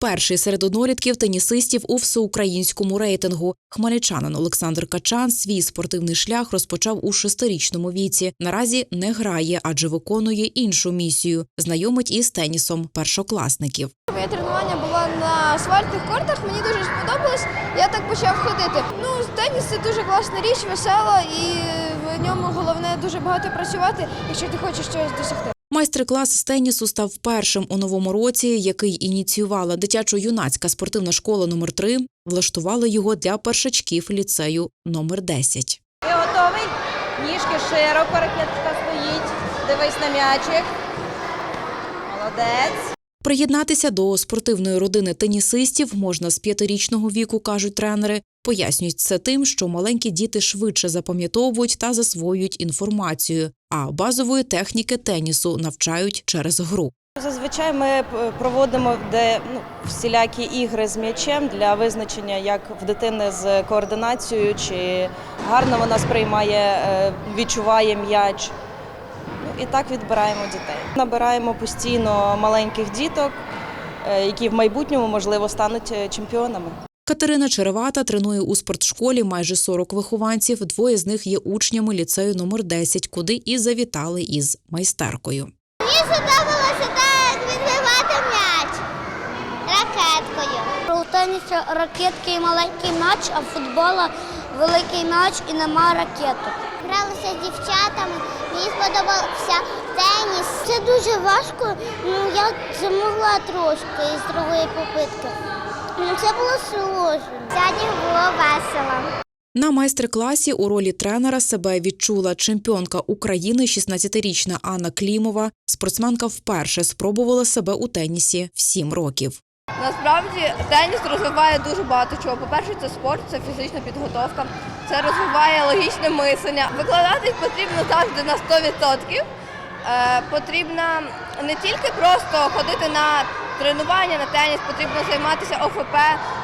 Перший серед однолітків тенісистів у всеукраїнському рейтингу. Хмельничанин Олександр Качан свій спортивний шлях розпочав у шестирічному віці. Наразі не грає, адже виконує іншу місію знайомить із тенісом першокласників. Моє тренування було на асфальтних кортах, мені дуже сподобалось. Я так почав ходити. Ну, теніс це дуже класна річ, весела, і в ньому головне дуже багато працювати, якщо ти хочеш щось досягти. Майстер-клас з тенісу став першим у новому році, який ініціювала дитячо-юнацька спортивна школа номер 3 Влаштували його для першачків ліцею номер 10 Ти готовий? Ніжки широко, ракетка стоїть. Дивись на м'ячик. Молодець. Приєднатися до спортивної родини тенісистів можна з п'ятирічного віку, кажуть тренери. Пояснюють це тим, що маленькі діти швидше запам'ятовують та засвоюють інформацію, а базової техніки тенісу навчають через гру. Зазвичай ми проводимо де ну, всілякі ігри з м'ячем для визначення, як в дитини з координацією, чи гарно вона сприймає, е, відчуває м'яч. І так відбираємо дітей. Набираємо постійно маленьких діток, е, які в майбутньому можливо стануть е, чемпіонами. Катерина Черевата тренує у спортшколі майже 40 вихованців. Двоє з них є учнями ліцею номер 10, куди і завітали із майстеркою. Мені сподобалося так відбивати м'яч ракеткою. У тенісі ракетки і маленький м'яч, а в футбола великий м'яч і нема ракеток. Гралися з дівчатами, мені сподобався теніс. Це дуже важко, ну я змогла трошки з другої попитки. Ну це було сложно. Сьогодні було весело. На майстер-класі у ролі тренера себе відчула чемпіонка України, 16-річна Анна Клімова. Спортсменка вперше спробувала себе у тенісі в 7 років. Насправді теніс розвиває дуже багато чого. По-перше, це спорт, це фізична підготовка, це розвиває логічне мислення. Викладати потрібно завжди на 100%. Е, потрібно не тільки просто ходити на тренування на теніс, потрібно займатися ОФП,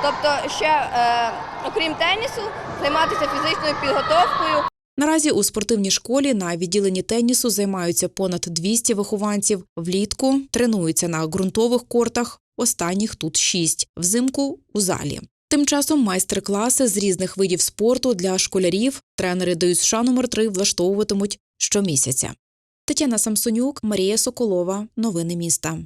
тобто ще, е, окрім тенісу, займатися фізичною підготовкою. Наразі у спортивній школі на відділенні тенісу займаються понад 200 вихованців. Влітку тренуються на ґрунтових кортах. Останніх тут шість взимку у залі. Тим часом майстер-класи з різних видів спорту для школярів тренери ДЮСШ номер 3 влаштовуватимуть щомісяця. Тетяна Самсонюк, Марія Соколова. Новини міста.